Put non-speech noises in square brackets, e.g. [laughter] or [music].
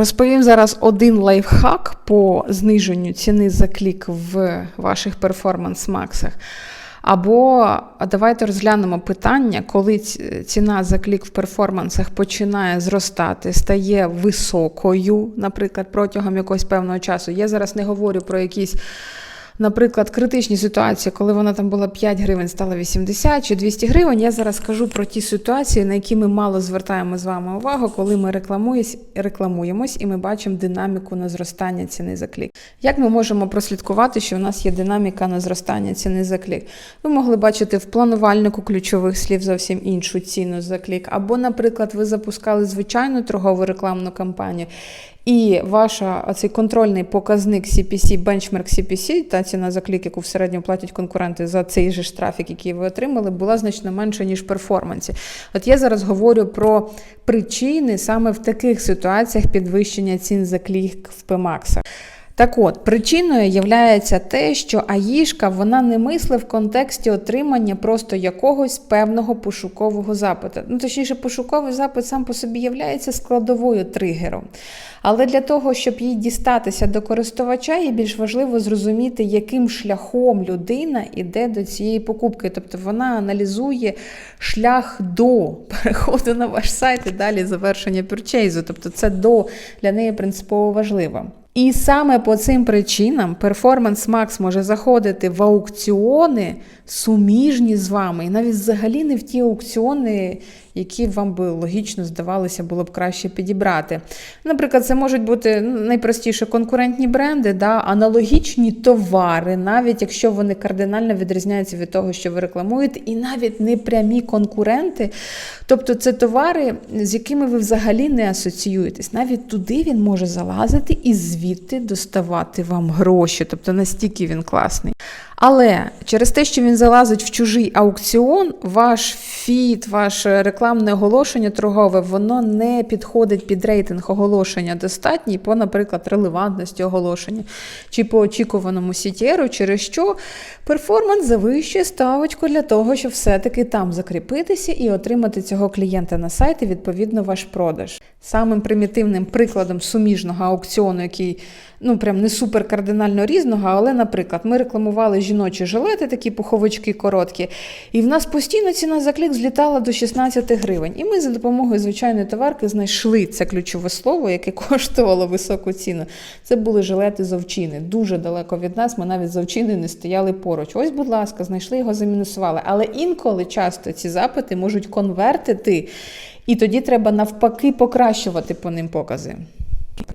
Розповім зараз один лайфхак по зниженню ціни за клік в ваших перформанс-максах. Або давайте розглянемо питання, коли ціна за клік в перформансах починає зростати, стає високою, наприклад, протягом якогось певного часу. Я зараз не говорю про якісь. Наприклад, критичні ситуації, коли вона там була 5 гривень, стала 80 чи 200 гривень. Я зараз кажу про ті ситуації, на які ми мало звертаємо з вами увагу, коли ми рекламуємось і ми бачимо динаміку на зростання ціни за клік. Як ми можемо прослідкувати, що у нас є динаміка на зростання ціни за клік? Ви могли бачити в планувальнику ключових слів зовсім іншу ціну за клік. Або, наприклад, ви запускали звичайну торгову рекламну кампанію. І ваша оцей контрольний показник CPC, бенчмарк CPC, та ціна за клік, яку в середньому платять конкуренти за цей же ж трафік, який ви отримали, була значно менша, ніж перформансі. От я зараз говорю про причини саме в таких ситуаціях підвищення цін за клік в PMAX. Так от, причиною є те, що АїШка вона не мислить в контексті отримання просто якогось певного пошукового запиту. Ну, точніше, пошуковий запит сам по собі є складовою тригером. Але для того, щоб їй дістатися до користувача, є більш важливо зрозуміти, яким шляхом людина йде до цієї покупки. Тобто вона аналізує шлях до переходу на ваш сайт і далі завершення пюрчейзу. Тобто це до для неї принципово важливо. І саме по цим причинам Performance Max може заходити в аукціони суміжні з вами, і навіть взагалі не в ті аукціони, які вам би логічно здавалося, було б краще підібрати. Наприклад, це можуть бути найпростіше конкурентні бренди, да, аналогічні товари, навіть якщо вони кардинально відрізняються від того, що ви рекламуєте, і навіть не прямі конкуренти. Тобто це товари, з якими ви взагалі не асоціюєтесь. Навіть туди він може залазити і звідти доставати вам гроші. Тобто настільки він класний. Але через те, що він залазить в чужий аукціон, ваш фіт, ваше рекламне оголошення торгове, воно не підходить під рейтинг оголошення достатній по, наприклад, релевантності оголошення чи по очікуваному CTR, через що перформанс завищує ставочку для того, щоб все-таки там закріпитися і отримати цього клієнта на сайті, відповідно, ваш продаж. Самим примітивним прикладом суміжного аукціону, який ну прям не супер кардинально різного, але, наприклад, ми рекламували жіночі жилети, такі пуховички короткі, і в нас постійно ціна за клік злітала до 16 гривень. І ми за допомогою звичайної товарки знайшли це ключове слово, яке [laughs] коштувало високу ціну. Це були жилети з овчини. Дуже далеко від нас. Ми навіть з овчини не стояли поруч. Ось, будь ласка, знайшли його, замінусували. Але інколи часто ці запити можуть конвертити, і тоді треба навпаки покращувати по ним покази.